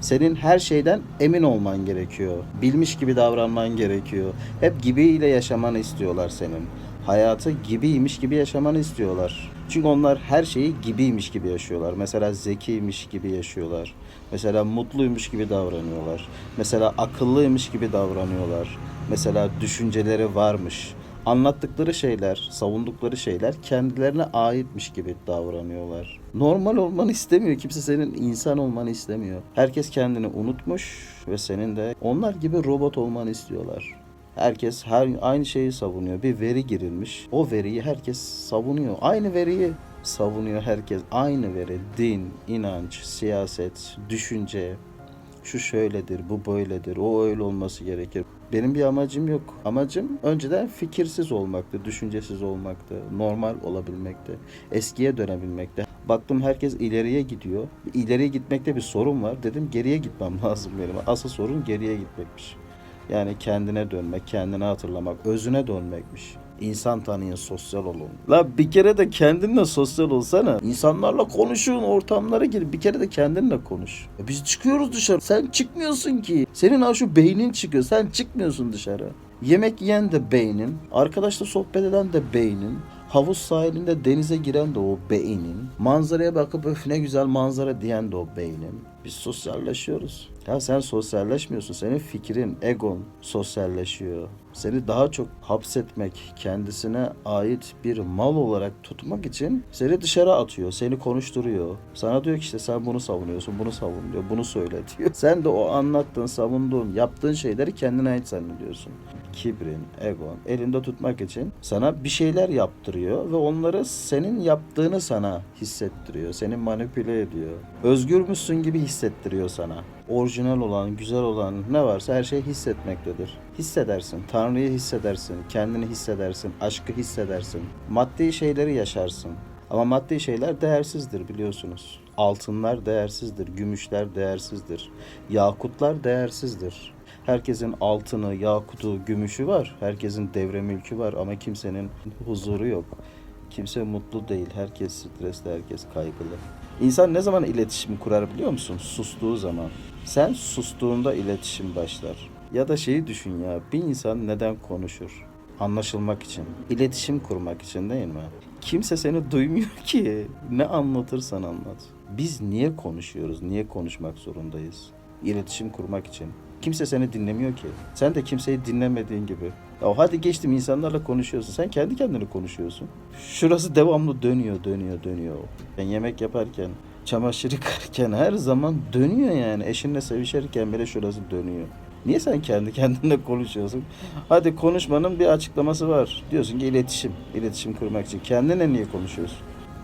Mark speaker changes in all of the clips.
Speaker 1: Senin her şeyden emin olman gerekiyor. Bilmiş gibi davranman gerekiyor. Hep gibiyle yaşamanı istiyorlar senin. Hayatı gibiymiş gibi yaşamanı istiyorlar. Çünkü onlar her şeyi gibiymiş gibi yaşıyorlar. Mesela zekiymiş gibi yaşıyorlar. Mesela mutluymuş gibi davranıyorlar. Mesela akıllıymış gibi davranıyorlar. Mesela düşünceleri varmış. Anlattıkları şeyler, savundukları şeyler kendilerine aitmiş gibi davranıyorlar. Normal olmanı istemiyor. Kimse senin insan olmanı istemiyor. Herkes kendini unutmuş ve senin de onlar gibi robot olmanı istiyorlar. Herkes her aynı şeyi savunuyor. Bir veri girilmiş. O veriyi herkes savunuyor. Aynı veriyi savunuyor herkes. Aynı veri. Din, inanç, siyaset, düşünce. Şu şöyledir, bu böyledir, o öyle olması gerekir. Benim bir amacım yok. Amacım önceden fikirsiz olmaktı, düşüncesiz olmaktı, normal olabilmekti, eskiye dönebilmekti. Baktım herkes ileriye gidiyor. İleriye gitmekte bir sorun var. Dedim geriye gitmem lazım benim. Asıl sorun geriye gitmekmiş. Yani kendine dönmek, kendini hatırlamak, özüne dönmekmiş. İnsan tanıyın, sosyal olun. La bir kere de kendinle sosyal olsana. İnsanlarla konuşun, ortamlara gir. Bir kere de kendinle konuş. Ya biz çıkıyoruz dışarı. Sen çıkmıyorsun ki. Senin şu beynin çıkıyor. Sen çıkmıyorsun dışarı. Yemek yiyen de beynin. Arkadaşla sohbet eden de beynin. Havuz sahilinde denize giren de o beynin. Manzaraya bakıp öf ne güzel manzara diyen de o beynin. Biz sosyalleşiyoruz. Ya sen sosyalleşmiyorsun. Senin fikrin, egon sosyalleşiyor. Seni daha çok hapsetmek, kendisine ait bir mal olarak tutmak için seni dışarı atıyor, seni konuşturuyor. Sana diyor ki işte sen bunu savunuyorsun, bunu savun diyor, bunu söyle diyor. Sen de o anlattığın, savunduğun, yaptığın şeyleri kendine ait zannediyorsun. Kibrin, egon elinde tutmak için sana bir şeyler yaptırıyor ve onları senin yaptığını sana hissettiriyor, seni manipüle ediyor. Özgürmüşsün gibi hissettiriyor sana orijinal olan, güzel olan ne varsa her şey hissetmektedir. Hissedersin, Tanrı'yı hissedersin, kendini hissedersin, aşkı hissedersin. Maddi şeyleri yaşarsın. Ama maddi şeyler değersizdir biliyorsunuz. Altınlar değersizdir, gümüşler değersizdir, yakutlar değersizdir. Herkesin altını, yakutu, gümüşü var. Herkesin devre mülkü var ama kimsenin huzuru yok. Kimse mutlu değil. Herkes stresli, herkes kaygılı. İnsan ne zaman iletişim kurar biliyor musun? Sustuğu zaman. Sen sustuğunda iletişim başlar. Ya da şeyi düşün ya. Bir insan neden konuşur? Anlaşılmak için. İletişim kurmak için değil mi? Kimse seni duymuyor ki. Ne anlatırsan anlat. Biz niye konuşuyoruz? Niye konuşmak zorundayız? İletişim kurmak için. Kimse seni dinlemiyor ki. Sen de kimseyi dinlemediğin gibi. Ya hadi geçtim insanlarla konuşuyorsun. Sen kendi kendine konuşuyorsun. Şurası devamlı dönüyor, dönüyor, dönüyor. Ben yemek yaparken, çamaşır yıkarken her zaman dönüyor yani. Eşinle sevişirken bile şurası dönüyor. Niye sen kendi kendine konuşuyorsun? Hadi konuşmanın bir açıklaması var. Diyorsun ki iletişim. İletişim kurmak için. Kendine niye konuşuyorsun?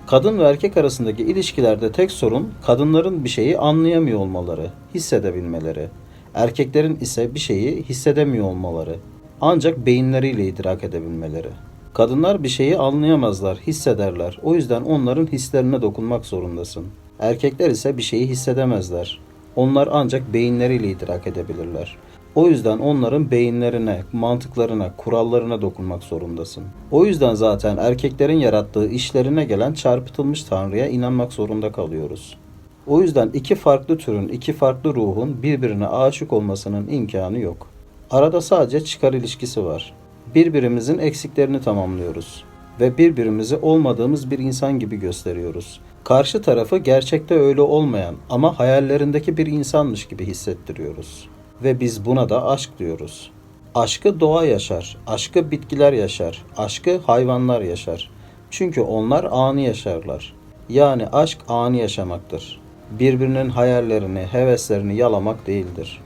Speaker 1: Kadın ve erkek arasındaki ilişkilerde tek sorun kadınların bir şeyi anlayamıyor olmaları, hissedebilmeleri. Erkeklerin ise bir şeyi hissedemiyor olmaları. Ancak beyinleriyle idrak edebilmeleri. Kadınlar bir şeyi anlayamazlar, hissederler. O yüzden onların hislerine dokunmak zorundasın. Erkekler ise bir şeyi hissedemezler. Onlar ancak beyinleriyle idrak edebilirler. O yüzden onların beyinlerine, mantıklarına, kurallarına dokunmak zorundasın. O yüzden zaten erkeklerin yarattığı işlerine gelen çarpıtılmış tanrıya inanmak zorunda kalıyoruz. O yüzden iki farklı türün, iki farklı ruhun birbirine aşık olmasının imkanı yok. Arada sadece çıkar ilişkisi var. Birbirimizin eksiklerini tamamlıyoruz ve birbirimizi olmadığımız bir insan gibi gösteriyoruz. Karşı tarafı gerçekte öyle olmayan ama hayallerindeki bir insanmış gibi hissettiriyoruz. Ve biz buna da aşk diyoruz. Aşkı doğa yaşar, aşkı bitkiler yaşar, aşkı hayvanlar yaşar. Çünkü onlar anı yaşarlar. Yani aşk anı yaşamaktır. Birbirinin hayallerini, heveslerini yalamak değildir.